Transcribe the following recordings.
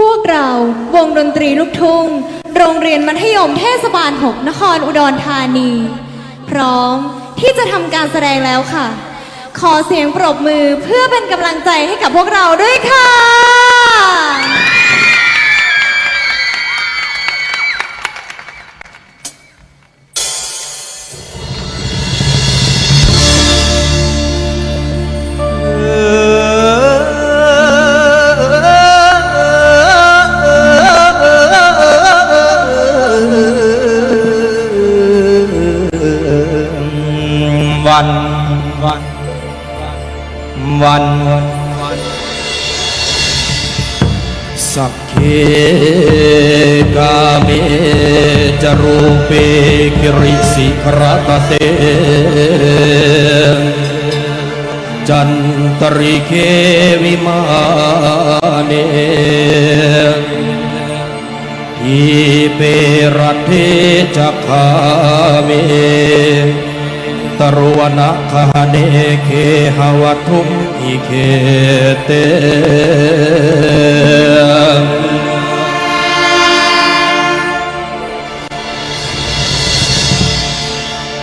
พวกเราวงดนตรีลูกทุ่ง โรงเรียนมัธยมเทศบาล 6 นครอุดรธานี พร้อมที่จะทำการแสดงแล้วค่ะ ขอเสียงปรบมือเพื่อเป็นกำลังใจให้กับพวกเราด้วยค่ะ สักเคกาเมจรูเปกิริสิครตเตจันตริเควิมาเนอีเปรัตเทจักขาเม ตรวนาคาเนเคหวทุมอิเคเต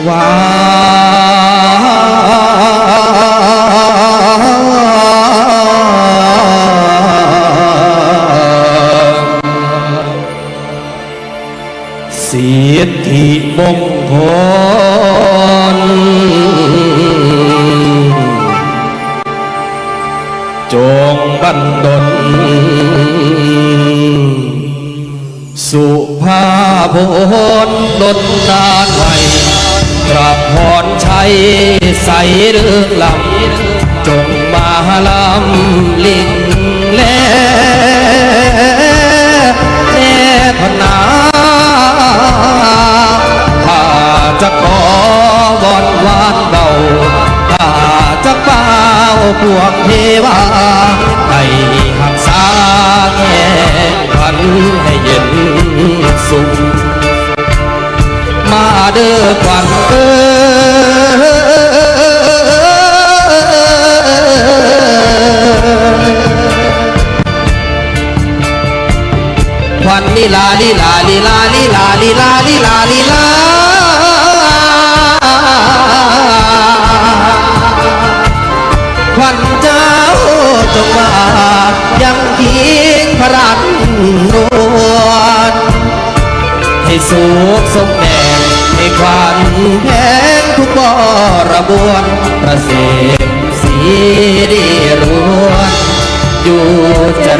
วาสิทธิมงคล บันดลสุภาพลดนนาไว้กราบพรชัยใสเรื่องลำจงมาลำลิงแลเนพนาถ้าจะขอบอนวานเบาถ้าจะเป้าพวกเทวา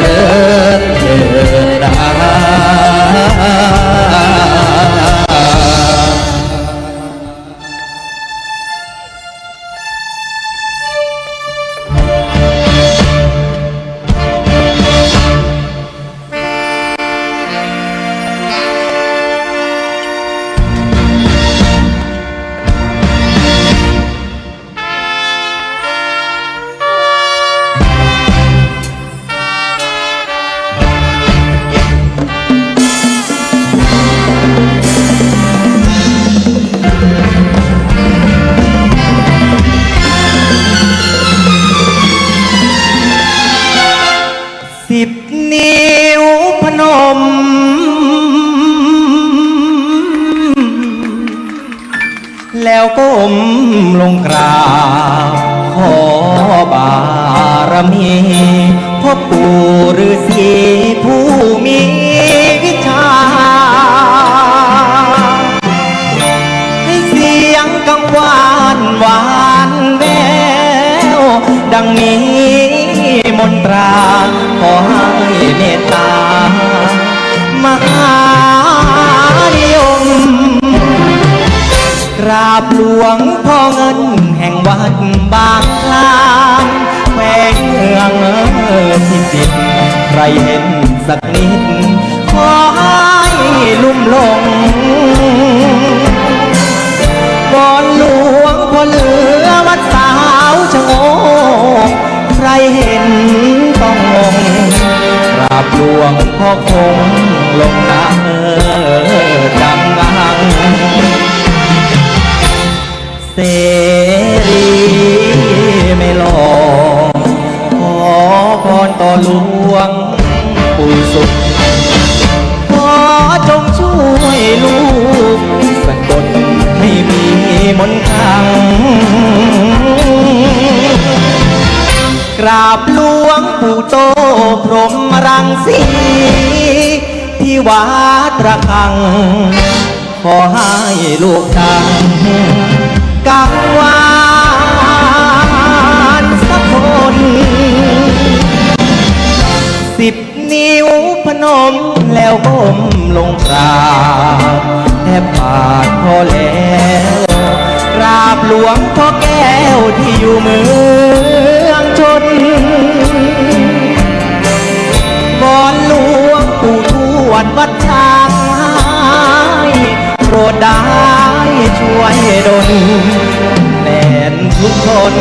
ริญเถิดาสิบ นิ้วพนม แล้วก้มลงกราบขอบารมีพ่อปู่ฤาษีผู้มีวิชา ให้เสียงกังวานหวานแววดังมีมนตราขอห้ เมตตามหานิยม กราบหลวงพ่อเงินแห่งวัดบางลางแฝงเมืองพิจิตรใครเห็นสักนิด ขอให้ลุ่มหลง หลวงพ่อคงลงนาเออดังงังเสรีไม่หลอกขอพรต่อหลวงปู่สุขขอจงช่วยลูกสะกดให้มีมนต์ขลังกราบหลวงปู่โตพรหม รังสีที่วัดระฆัง ขอให้ลูกดังกังวานสักคน สิบนิ้วพนมแล้วก้มลงกราบแทบบาทพอแล้วกราบหลวงพ่อแก้วที่อยู่เมืองชน วดวัดช้างให้โปรดได้ช่วยดลแดนทุกคน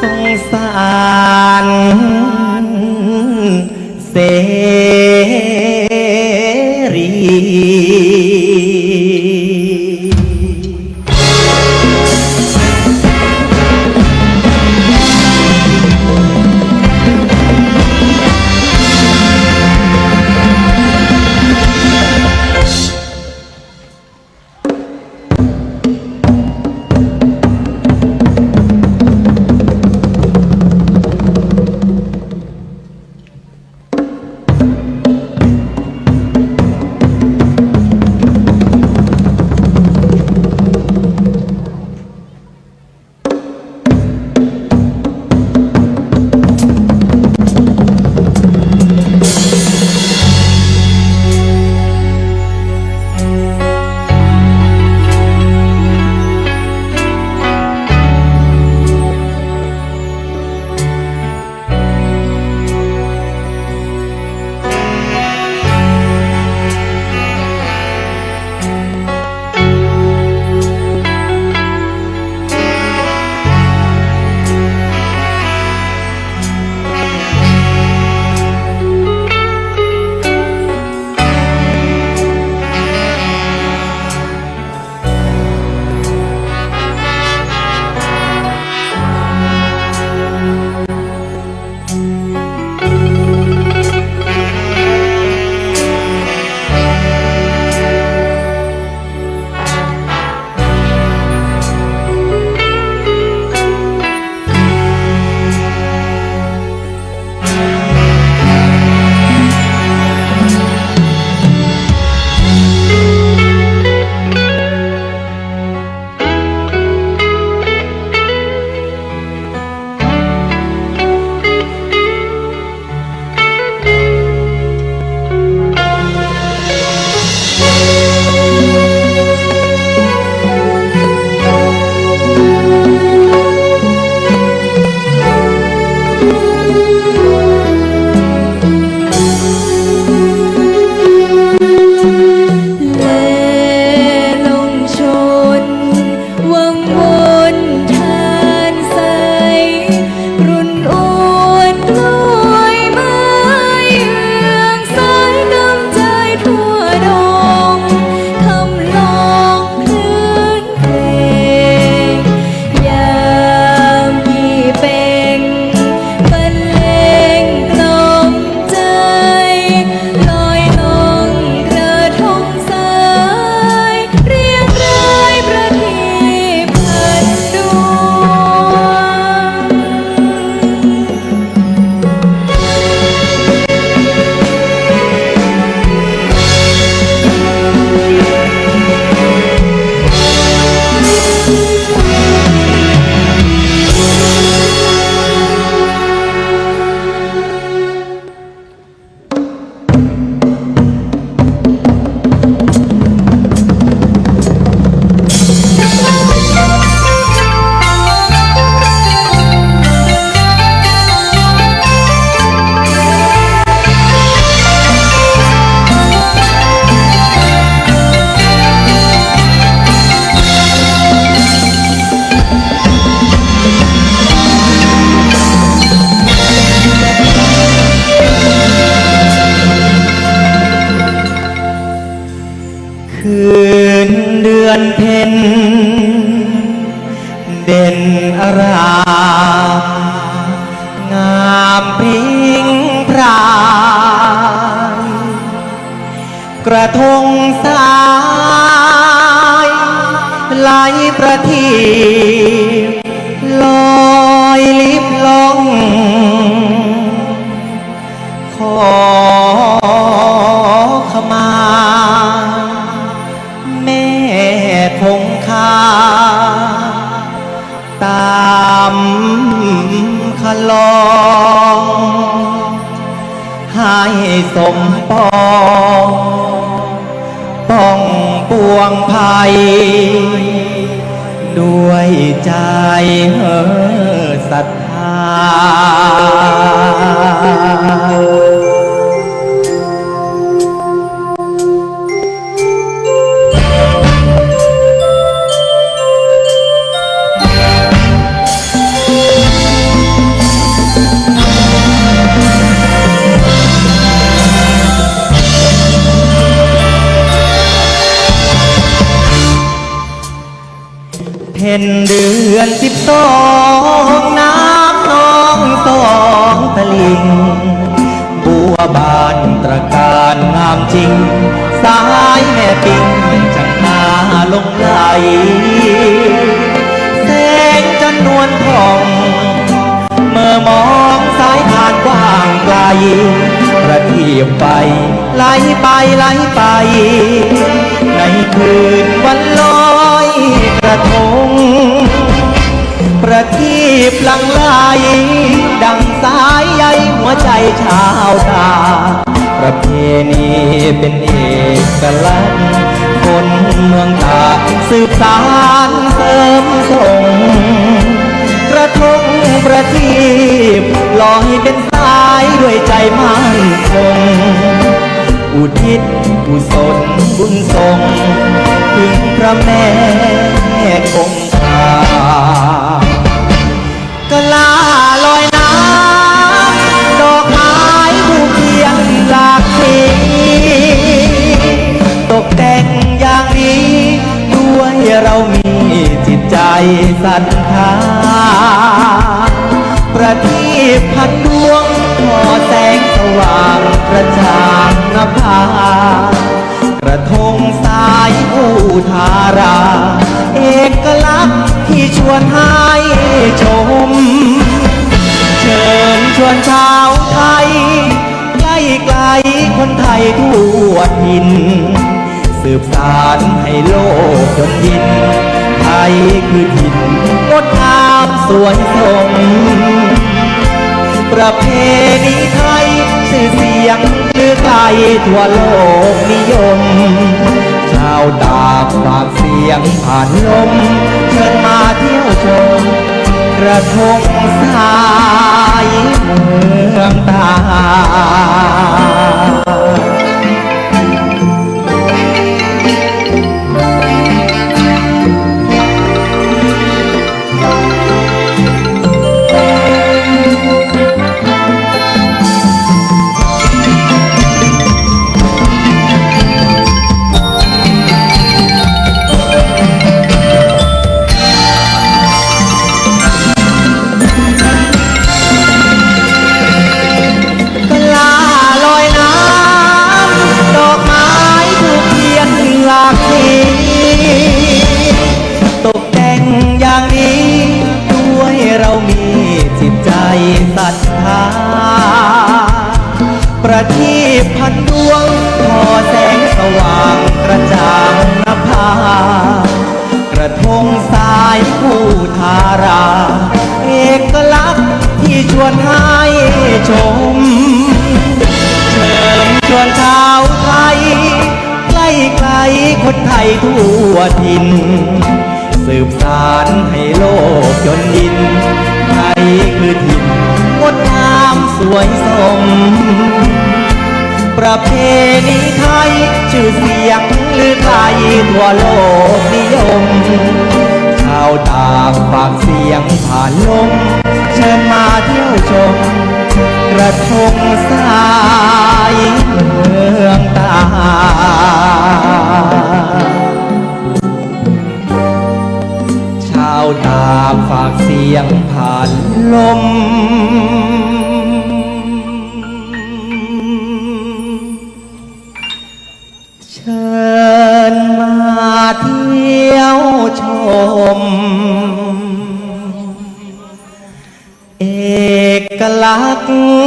สงสาร คืนเดือนเพ็ญเด่นอรางามพิงพรายกระทงส สมปองป้องปวงภัย ด้วยใจเฮอศรัทธา พ็ญเดือนสิบสองน้ำนองสองตะลิง บัวบานตระการงามจริง สายแม่ปิงจังนาลงไหลแสงจันนวลทอง เมื่อมองสายทานกว้างไกลประทีปไปไหลไปไหลไป ในคืนวันลอย ระทง ประทีปลังไหลดังสายใยหัวใจชาวตา ประเพณีเป็นเอกลักษณ์คนเมืองตาสืบสานเสริมส่งกระทงประทีปลอยเป็นสายด้วยใจมั่นคงอุทิศกุศลบุญทรงถึงพระแม่ คงคากลาลอยน้ำดอกไม้ผูกเทียนหลากสีตกแต่งอย่างนี้ด้วยเรามีจิตใจศรัทธาประทีปพันดวงพอแสงสว่างกระจ่างนภากระทงสายผู้ทารา อกลักษณ์ที่ชวนให้ชม เชิญชวนชาวไทยใกล้ไกลคนไทยทั่วถิ่นสืบสารให้โลกจนยิน ไทยคือถิ่นงดงามสวยสมประเพณีไทยชื่อเสียงลือไกลทั่วโลกนิยม ชาดาบฝากเสียงผ่านลม เชิญมาเที่ยวชม กระทงสายเมืองตา คนไทยทั่วถิ่นสืบสารให้โลกจนยิน ไทยคือถิ่นงดงามสวยสม ประเพณีไทย ชื่อเสียงลือไกลทั่วโลกนิยมชาวตากฝากเสียงผ่านลมเชิญมาเที่ยวชม กระทงสา หญิเมืองตา ชาวตาฝากเสียงผ่านลม เชิญมาเที่ยวชม เอกลักษณ์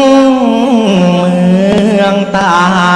ตา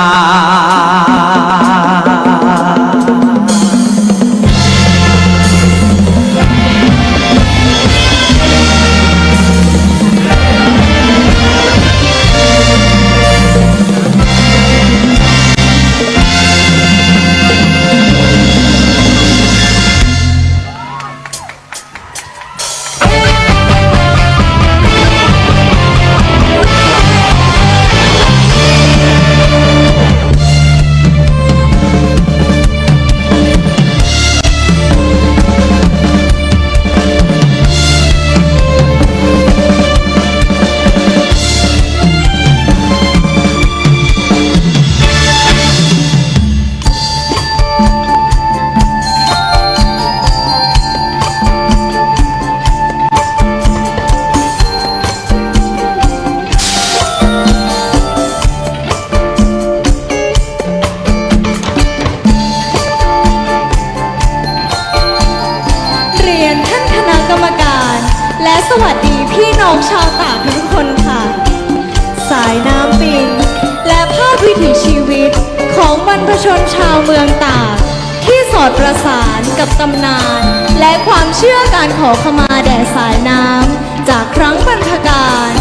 ประสานกับตำนาน และความเชื่อการขอขมาแด่สายน้ำจากครั้งบรรพการ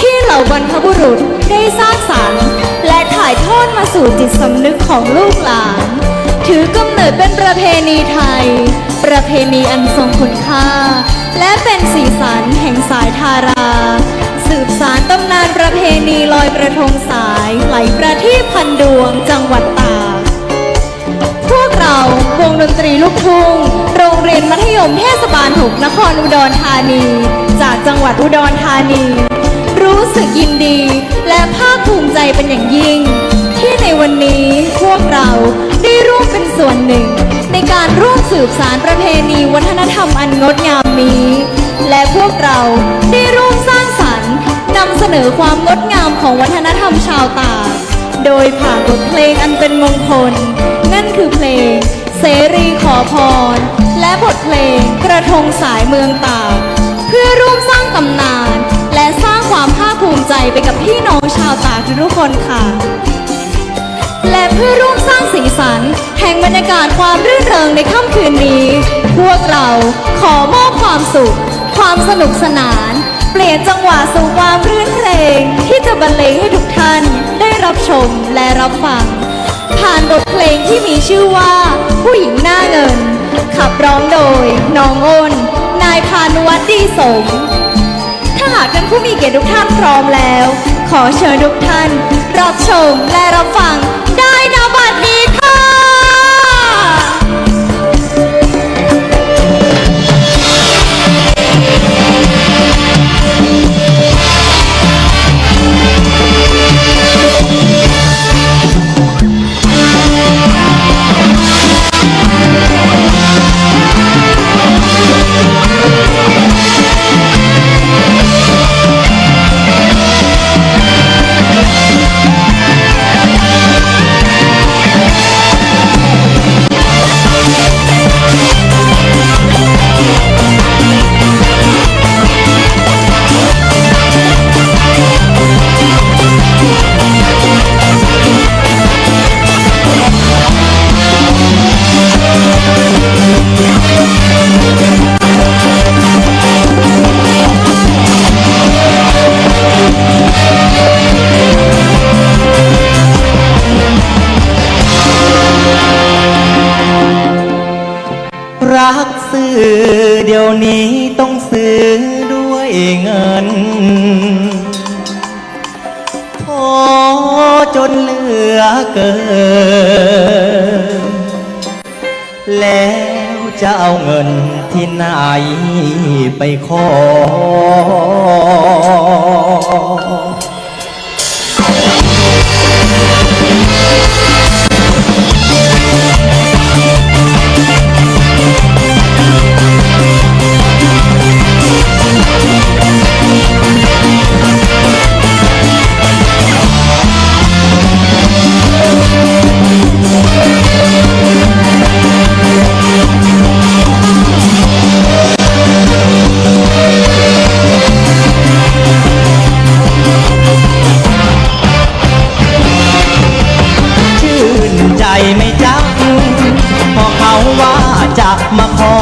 ที่เหล่าบรรพบุรุษได้สร้างสรรค์และถ่ายทอดมาสู่จิตสำนึกของลูกหลาน ถือกำเนิดเป็นประเพณีไทย ประเพณีอันทรงคุณค่า และเป็นสีสันแห่งสายทารา สืบสารตำนานประเพณีลอยกระทงสายไหลประทีปพันดวงจังหวัดตาก พวกเราวงดนตรีลูกทุ่งโรงเรียนมัธยมเทศบาลหกนครอุดรธานี จากจังหวัดอุดรธานี รู้สึกยินดี และภาคภูมิใจเป็นอย่างยิ่ง ที่ในวันนี้พวกเราได้ร่วมเป็นส่วนหนึ่ง ในการร่วมสืบสารประเพณีวัฒนธรรมอันงดงามนี้ และพวกเราได้ร่วมสร้างสรรค์นำเสนอความงดงามของวัฒนธรรมชาวตากโดยผ่านบทเพลงอันเป็นมงคล นั่นคือเพลง เสรีขอพร และบทเพลงกระทงสายเมืองตากเพื่อร่วมสร้างตำนาน และสร้างความภาคภูมิใจไปกับพี่น้องชาวตากทุกคนค่ะ และเพื่อร่วมสร้างสีสัน แห่งบรรยากาศความรื่นเริงในค่ำคืนนี้ พวกเราขอมอบความสุข ความสนุกสนาน เปลี่ยนจังหวะสู่ความรื่นเพลง ที่จะบรรเลงให้ทุกท่านได้รับชมและรับฟัง ผ่านบทเพลงที่มีชื่อว่า ผู้หญิงหน้าเงิน ขับร้องโดยน้องอ้น นายพานุวัตรดีสม ถ้าหากท่านผู้มีเกียรติทุกท่านพร้อมแล้ว ขอเชิญทุกท่าน รับชมและรับฟังได้ ที่ไหนไปขอ Thank. อ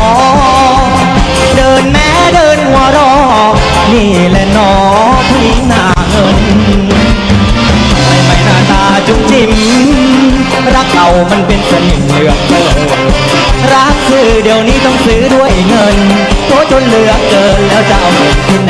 เดินแม่เดินหัวรอ นี่แหละหนอผู้หญิงหนาเงินไม่ไม่หน้าตาจุ๊บจิ้มรักเก่ามันเป็นสนิมเหลือเกินรักซื้อเดี๋ยวนี้ต้องซื้อด้วยเงินโตจนเหลือเกินแล้วจะเอาที่ไหน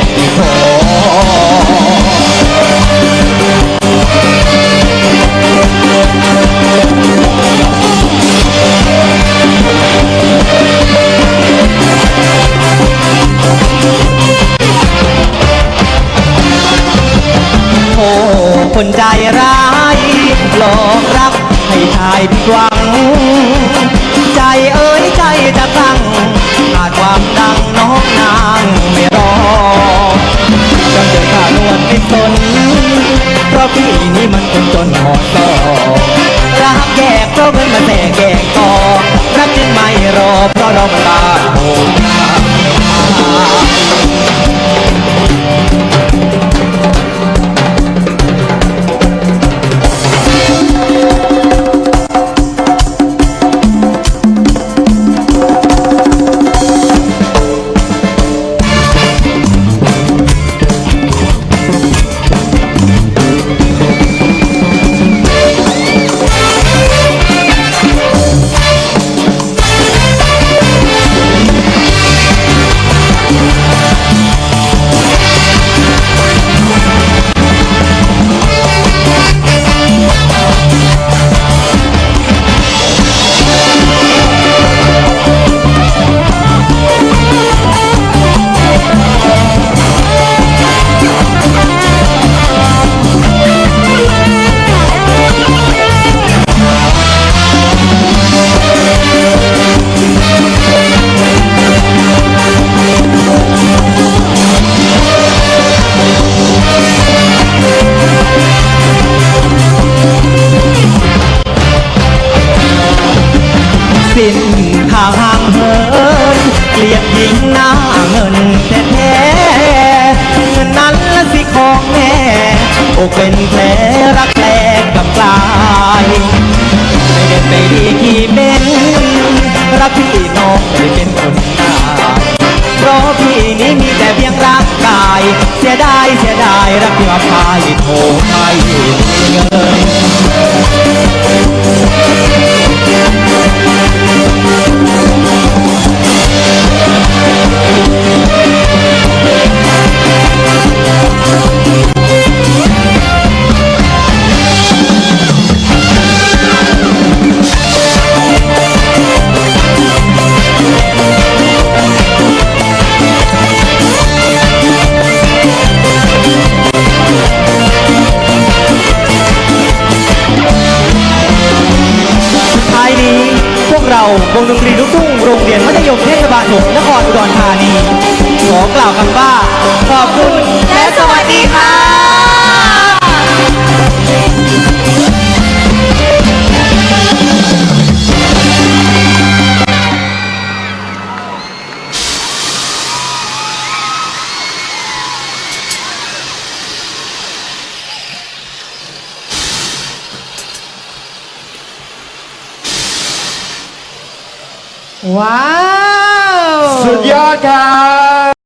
กเป็นแผลรักแรกกับกลายไม่เด็ดไม่ดีกี่เป็นรักพี่น้องไม่เป็นคนตายเพราะพี่นี้มีแต่เพียงร่างกาย เสียดายเสียดายรักที่มาพายโทรไป